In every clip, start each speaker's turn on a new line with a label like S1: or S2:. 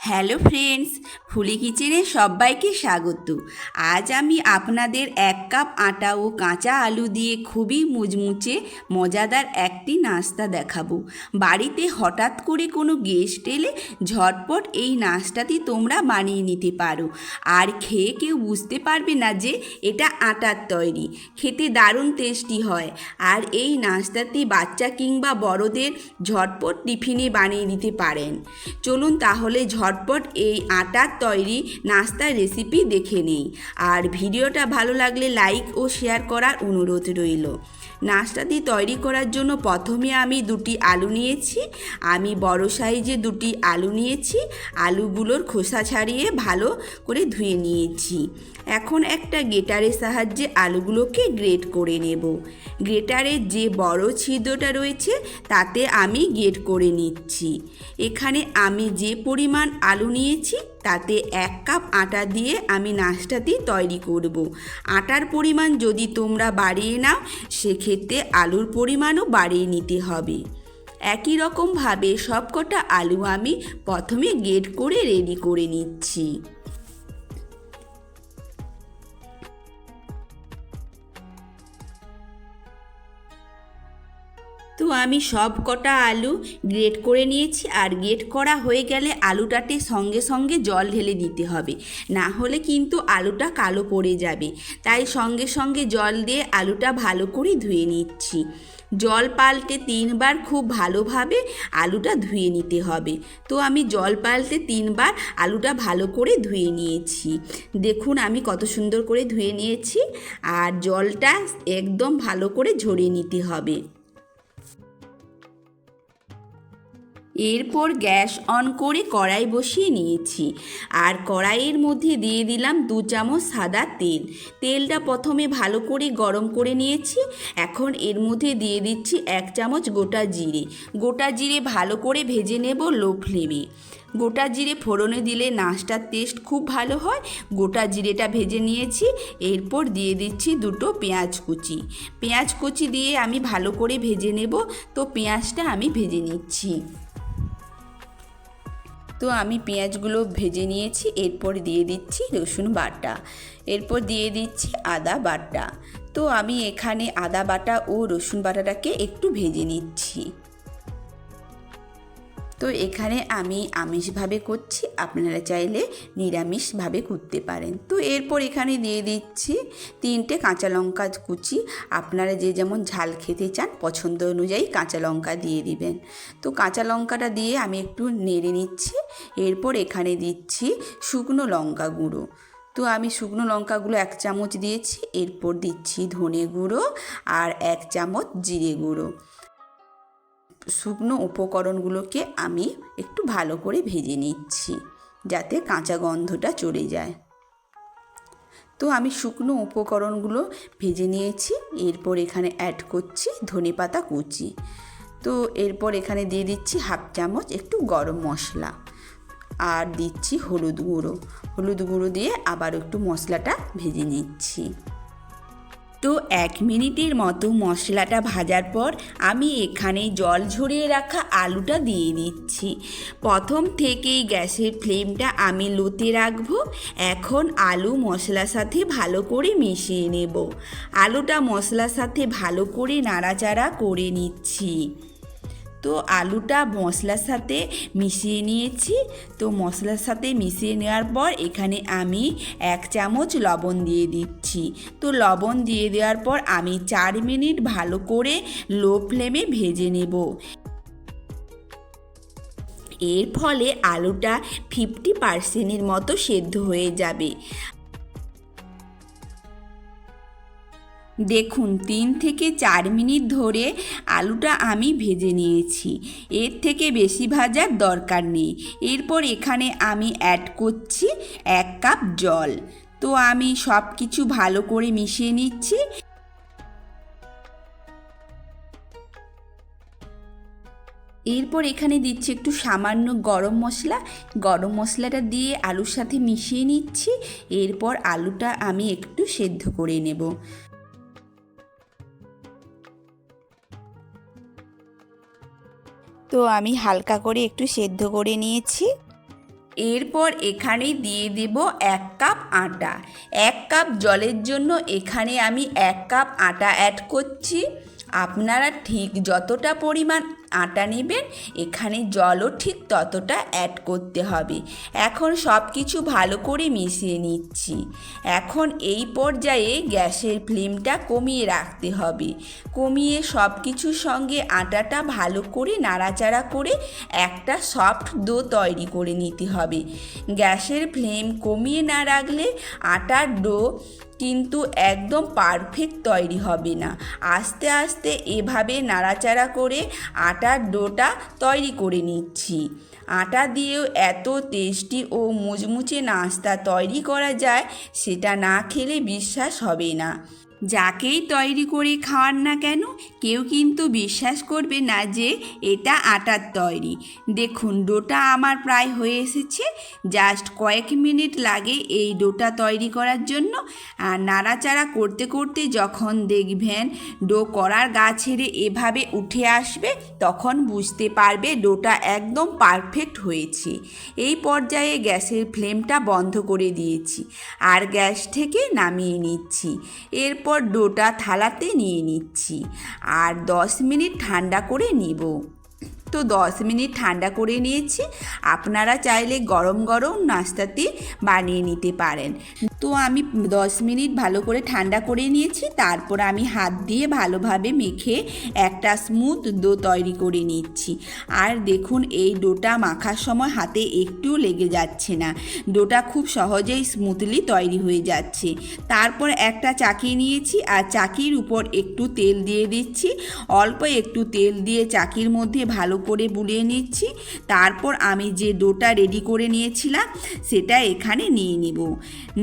S1: Hello friends, ফুলি কিচেনে সবাইকে স্বাগত। আজ আমি আপনাদের এক কাপ আটা ও কাঁচা আলু দিয়ে খুবই মুচমুচে, মজাদার একটি নাস্তা দেখাবো। বাড়িতে হঠাৎ করে কোনো গেস্ট এলে ঝটপট এই নাস্তাটি তোমরা বানিয়ে নিতে পারো। আর খেয়ে কেউ বুঝতে পারবে না যে এটা আটার তৈরি। খেতে দারুণ টেস্টি হয়। আর এই নাস্তাটি বাচ্চা কিংবা বড়দের ঝটপট টিফিনে বানিয়ে নিতে পারেন। চলুন তাহলে ঝটপট এই আটার তৈরি নাস্তার রেসিপি দেখে নিই। আর ভিডিওটা ভালো লাগলে লাইক ও শেয়ার করার অনুরোধ রইল। নাস্তাটি তৈরি করার জন্য প্রথমে আমি দুটি আলু নিয়েছি। আমি বড় সাইজে দুটি আলু নিয়েছি। আলুগুলোর খোসা ছাড়িয়ে ভালো করে ধুয়ে নিয়েছি। এখন একটা গেটারের সাহায্যে আলুগুলোকে গ্রেট করে নেব। গ্রেটারের যে বড় ছিদ্রটা রয়েছে, তাতে আমি গ্রেট করে নিচ্ছি। এখানে আমি যে পরিমাণ আলু নিয়েছি তাতে এক কাপ আটা দিয়ে আমি নাস্তাটি তৈরি করব। আটার পরিমাণ যদি তোমরা বাড়িয়ে নাও, সেক্ষেত্রে আলুর পরিমাণও বাড়িয়ে নিতে হবে একই রকমভাবে সবকটা আলু আমি প্রথমে গেট করে রেডি করে নিচ্ছি তো আমি সব কটা আলু গ্রেট করে নিয়েছি আর গ্রেট করা হয়ে গেলে আলুটাতে সঙ্গে সঙ্গে জল ঢেলে দিতে হবে। না হলে কিন্তু আলুটা কালো পড়ে যাবে। তাই সঙ্গে সঙ্গে জল দিয়ে আলুটা ভালো করে ধুয়ে নিচ্ছি। জল পাল্টে তিনবার খুব ভালোভাবে আলুটা ধুয়ে নিতে হবে। তো আমি জল পাল্টে তিনবার আলুটা ভালো করে ধুয়ে নিয়েছি। দেখুন আমি কত সুন্দর করে ধুয়ে নিয়েছি। আর জলটা একদম ভালো করে ঝরিয়ে নিতে হবে। এরপর গ্যাস অন করে কড়াই বসিয়ে নিয়েছি। আর কড়াইয়ের মধ্যে দিয়ে দিলাম দু চামচ সাদা তেল। তেলটা প্রথমে ভালো করে গরম করে নিয়েছি। এখন এর মধ্যে দিয়ে দিচ্ছি এক চামচ গোটা জিরে। গোটা জিরে ভালো করে ভেজে নেব লো ফ্লেমে। গোটা জিরে ফোড়নে দিলে নাচটার টেস্ট খুব ভালো হয়। গোটা জিরেটা ভেজে নিয়েছি। এরপর দিয়ে দিচ্ছি দুটো পেঁয়াজ কুচি। পেঁয়াজ কুচি দিয়ে আমি ভালো করে ভেজে নেব। তো পেঁয়াজটা আমি ভেজে নিচ্ছি। তো আমি পেঁয়াজগুলো ভেজে নিয়েছি, এরপর দিয়ে দিচ্ছি রসুন বাটা। এরপর দিয়ে দিচ্ছি আদা বাটা। তো আমি এখানে আদা বাটা ও রসুন বাটাটাকে একটু ভেজে নিচ্ছি। তো এখানে আমি আমিষভাবে করছি। আপনারা চাইলে নিরামিষভাবে করতে পারেন। তো এরপর এখানে দিয়ে দিচ্ছি তিনটে কাঁচা লঙ্কা কুচি। আপনারা যে যেমন ঝাল খেতে চান পছন্দ অনুযায়ী কাঁচা লঙ্কা দিয়ে দিবেন। তো কাঁচা লঙ্কাটা দিয়ে আমি একটু নেড়ে নিচ্ছি। এরপর এখানে দিচ্ছি শুকনো লঙ্কা গুঁড়ো। তো আমি শুকনো লঙ্কাগুলো এক চামচ দিয়েছি। এরপর দিচ্ছি ধনে গুঁড়ো আর এক চামচ জিরে গুঁড়ো। শুকনো উপকরণগুলোকে আমি একটু ভালো করে ভেজে নিচ্ছি, যাতে কাঁচা গন্ধটা চলে যায়। তো আমি শুকনো উপকরণগুলো ভেজে নিয়েছি, এরপর এখানে অ্যাড করছি ধনে পাতা কুচি। তো এরপর এখানে দিয়ে দিচ্ছি হাফ চামচ একটু গরম মশলা, আর দিচ্ছি হলুদ গুঁড়ো। হলুদ গুঁড়ো দিয়ে আবার একটু মশলাটা ভেজে নিচ্ছি। তো এক মিনিটের মতো মশলাটা ভাজার পর আমি এখানে জল ঝরিয়ে রাখা আলুটা দিয়ে দিচ্ছি। প্রথম থেকেই গ্যাসের ফ্লেমটা আমি লোতে রাখব। এখন আলু মশলার সাথে ভালো করে মিশিয়ে নেব। আলুটা মশলার সাথে ভালো করে নাড়াচাড়া করে নিচ্ছি। তো আলুটা মশলার সাথে মিশিয়ে নিয়েছি। তো মশলার সাথে মিশিয়ে নেওয়ার পর এখানে আমি এক চামচ লবণ দিয়ে দিচ্ছি। তো লবণ দিয়ে দেওয়ার পর আমি চার মিনিট ভালো করে লো ফ্লেমে ভেজে নেব। এর ফলে আলুটা ফিফটি পার্সেন্টের মতো সেদ্ধ হয়ে যাবে। দেখুন, তিন থেকে চার মিনিট ধরে আলুটা আমি ভেজে নিয়েছি। এর থেকে বেশি ভাজার দরকার নেই। এরপর এখানে আমি অ্যাড করছি এক কাপ জল। তো আমি সব কিছু ভালো করে মিশিয়ে নিচ্ছি। এরপর এখানে দিচ্ছি একটু সামান্য গরম মশলা। গরম মশলাটা দিয়ে আলুর সাথে মিশিয়ে নিচ্ছি। এরপর আলুটা আমি একটু সেদ্ধ করে নেব। তো আমি হালকা করে একটু সেদ্ধ করে নিয়েছি। এরপর এখানে দিয়ে দেব এক কাপ আটা। এক কাপ জলের জন্য এখানে আমি এক কাপ আটা অ্যাড করছি। আপনারা ঠিক যতটা পরিমাণ আটা নেবেন, এখানে জলও ঠিক ততটা অ্যাড করতে হবে। এখন সব কিছু ভালো করে মিশিয়ে নিচ্ছি। এখন এই পর্যায়ে গ্যাসের ফ্লেমটা কমিয়ে রাখতে হবে। কমিয়ে সব কিছুর সঙ্গে আটাটা ভালো করে নাড়াচাড়া করে একটা সফট ডো তৈরি করে নিতে হবে। গ্যাসের ফ্লেম কমিয়ে না রাখলে আটার ডো কিন্তু একদম পারফেক্ট তৈরি হবে না। আস্তে আস্তে এভাবে নাড়াচাড়া করে আটার ডোটা তৈরি করে নিচ্ছি। আটা দিয়েও এত টেস্টি ও মুচমুচে নাস্তা তৈরি করা যায়, সেটা না খেলে বিশ্বাস হবে না। যাকেই তৈরি করে খাওয়ান না কেন, কেউ কিন্তু বিশ্বাস করবে না যে এটা আটার তৈরি। দেখুন, ডোটা আমার প্রায় হয়ে এসেছে। জাস্ট কয়েক মিনিট লাগে এই ডোটা তৈরি করার জন্য। আর নাড়াচাড়া করতে করতে যখন দেখবেন ডো করার গা ছেড়ে এভাবে উঠে আসবে, তখন বুঝতে পারবে ডোটা একদম পারফেক্ট হয়েছে। এই পর্যায়ে গ্যাসের ফ্লেমটা বন্ধ করে দিয়েছি। আর গ্যাস থেকে নামিয়ে নিচ্ছি। এরপর ডোটা থালাতে নিয়ে নিচ্ছি আর দশ মিনিট ঠান্ডা করে নিব। তো দশ মিনিট ঠান্ডা করে নিয়েছি। আপনারা চাইলে গরম গরম নাস্তাতে বানিয়ে নিতে পারেন। তো আমি দশ মিনিট ভালো করে ঠান্ডা করে নিয়েছি, তারপর আমি হাত দিয়ে ভালোভাবে মেখে একটা স্মুথ ডো তৈরি করে নিচ্ছি। আর দেখুন, এই ডোটা মাখার সময় হাতে একটুও লেগে যাচ্ছে না। ডোটা খুব সহজেই স্মুথলি তৈরি হয়ে যাচ্ছে। তারপর একটা চাকি নিয়েছি, আর চাকির উপর একটু তেল দিয়ে দিচ্ছি। অল্প একটু তেল দিয়ে চাকির মধ্যে ভালো করে বুলিয়ে নিচ্ছি। তারপর আমি যে ডোটা রেডি করে নিয়েছিলাম, সেটা এখানে নিয়ে নিব।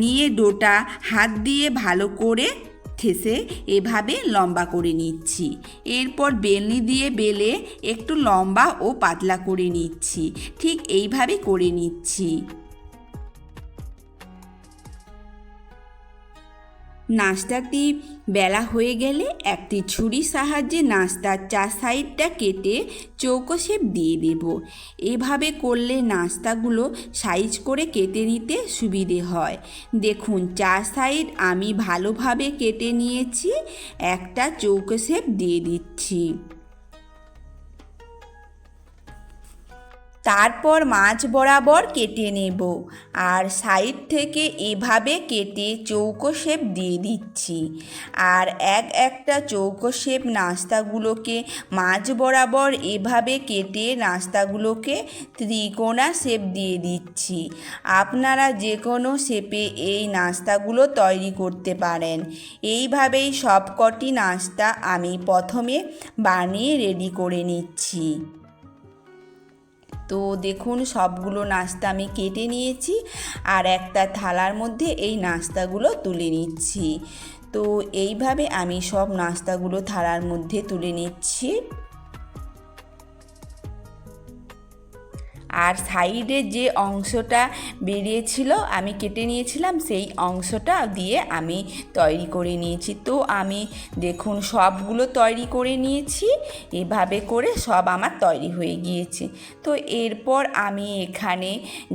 S1: নিয়ে ডোটা হাত দিয়ে ভালো করে ঠেসে এভাবে লম্বা করে নিচ্ছি। এরপর বেলনি দিয়ে বেলে একটু লম্বা ও পাতলা করে নিচ্ছি। ঠিক এইভাবে করে নিচ্ছি। নাস্তাটি বেলা হয়ে গেলে একটি ছুরি সাহায্যে নাস্তার চার সাইডটা কেটে চৌকো শেপ দিয়ে দেব। এভাবে করলে নাস্তাগুলো সাইজ করে কেটে নিতে সুবিধে হয়। দেখুন চার সাইড আমি ভালোভাবে কেটে নিয়েছি, একটা চৌকো শেপ দিয়ে দিচ্ছি। তারপর মাছ বরাবর কেটে নেব। আর সাইড থেকে এভাবে কেটে চৌকো শেপ দিয়ে দিচ্ছি। আর এক একটা চৌকো শেপ নাস্তাগুলোকে মাছ বরাবর এভাবে কেটে নাস্তাগুলোকে ত্রিকোণা শেপ দিয়ে দিচ্ছি। আপনারা যে কোনো শেপে এই নাস্তাগুলো তৈরি করতে পারেন। এইভাবেই সবকটি নাস্তা আমি প্রথমে বানিয়ে রেডি করে নিচ্ছি। তো দেখুন, সবগুলো নাস্তা আমি কেটে নিয়েছি আর একটা থালার মধ্যে এই নাস্তাগুলো তুলে নিচ্ছি। তো এইভাবে আমি সব নাস্তাগুলো থালার মধ্যে তুলে নিচ্ছি। আর সাইডে যে অংশটা বেরিয়েছিল, আমি কেটে নিয়েছিলাম, সেই অংশটা দিয়ে আমি তৈরি করে নিয়েছি। তো আমি দেখুন, সবগুলো তৈরি করে নিয়েছি, এভাবে করে সব আমার তৈরি হয়ে গিয়েছে। তো এরপর আমি এখানে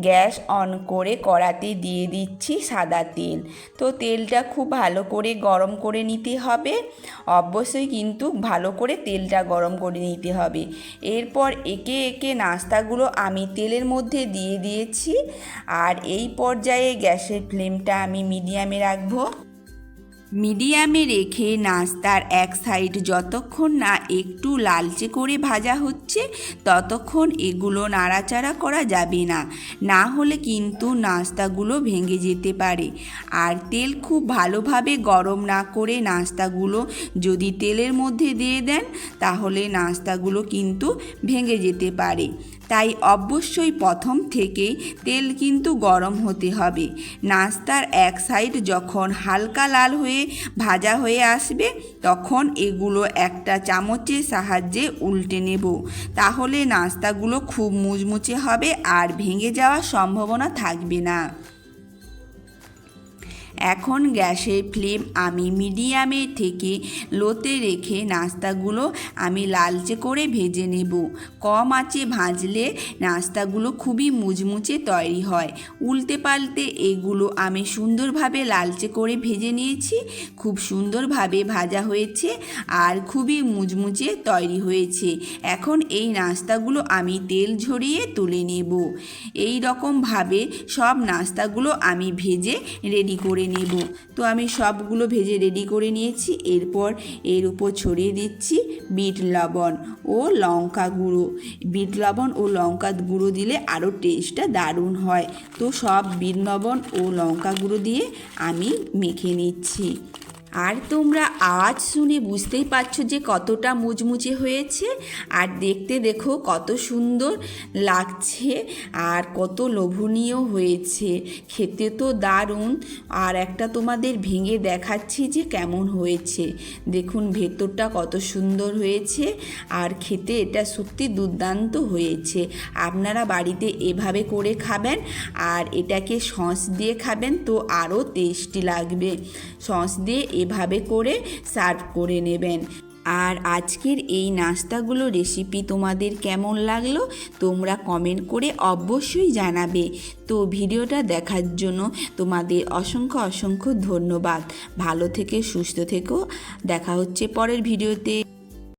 S1: গ্যাস অন করে কড়াতে দিয়ে দিচ্ছি সাদা তেল। তো তেলটা খুব ভালো করে গরম করে নিতে হবে। অবশ্যই কিন্তু ভালো করে তেলটা গরম করে নিতে হবে। এরপর একে একে নাস্তাগুলো আমি তেলের মধ্যে দিয়ে দিয়েছি আর এই পর্যায়ে গ্যাসের ফ্লেমটা আমি মিডিয়ামে রাখব। মিডিয়ামে রেখে নাস্তার এক সাইড যতক্ষণ না একটু লালচে করে ভাজা হচ্ছে, ততক্ষণ এগুলো নাড়াচাড়া করা যাবে না। না হলে কিন্তু নাস্তাগুলো ভেঙে যেতে পারে। আর তেল খুব ভালোভাবে গরম না করে নাস্তাগুলো যদি তেলের মধ্যে দিয়ে দেন, তাহলে নাস্তাগুলো কিন্তু ভেঙে যেতে পারে। তাই অবশ্যই প্রথম থেকে তেল কিন্তু গরম হতে হবে। নাস্তার এক সাইড যখন হালকা লাল হয়ে ভাজা হয়ে আসবে, তখন এগুলো একটা চামচের সাহায্যে উল্টে নেব। তাহলে নাস্তাগুলো খুব মুচমুচে হবে আর ভেঙে যাওয়ার সম্ভাবনা থাকবে না। এখন গ্যাসের ফ্লেম আমি মিডিয়ামে থেকে লোতে রেখে নাস্তাগুলো আমি লালচে করে ভেজে নেব। কম আঁচে ভাজলে নাস্তাগুলো খুবই মুচমুচে তৈরি হয়। উল্টে পাল্টে এগুলো আমি সুন্দরভাবে লালচে করে ভেজে নিয়েছি। খুব সুন্দরভাবে ভাজা হয়েছে আর খুবই মুচমুচে তৈরি হয়েছে। এখন এই নাস্তাগুলো আমি তেল ঝরিয়ে তুলে নেব। এই রকমভাবে সব নাস্তাগুলো আমি ভেজে রেডি করে নেব। তো আমি সবগুলো ভেজে রেডি করে নিয়েছি। এরপর এর উপর ছড়িয়ে দিচ্ছি বিট লবণ ও লঙ্কা গুঁড়ো। বিট লবণ ও লঙ্কা গুঁড়ো দিলে আরও টেস্টটা দারুণ হয়। তো সব বিট লবণ ও লঙ্কা গুঁড়ো দিয়ে আমি মেখে নিচ্ছি। আর তোমরা আওয়াজ শুনে বুঝতেই পারছ যে কতটা মুচমুচে হয়েছে। আর দেখতে দেখো কত সুন্দর লাগছে আর কত লোভনীয় হয়েছে। খেতে তো দারুণ। আর একটা তোমাদের ভেঙে দেখাচ্ছি যে কেমন হয়েছে। দেখুন ভেতরটা কত সুন্দর হয়েছে। আর খেতে এটা সত্যি দুর্দান্ত হয়েছে। আপনারা বাড়িতে এভাবে করে খাবেন আর এটাকে সস দিয়ে খাবেন তো আরও টেস্টি লাগবে। সস দিয়ে এভাবে করে সার্ভ করে নেবেন। আর আজকের এই নাস্তাগুলো রেসিপি তোমাদের কেমন লাগল তোমরা কমেন্ট করে অবশ্যই জানাবে। তো ভিডিওটা দেখার জন্য তোমাদের অসংখ্য অসংখ্য ধন্যবাদ। ভালো থেকে, সুস্থ থেকো। দেখা হচ্ছে পরের ভিডিওতে।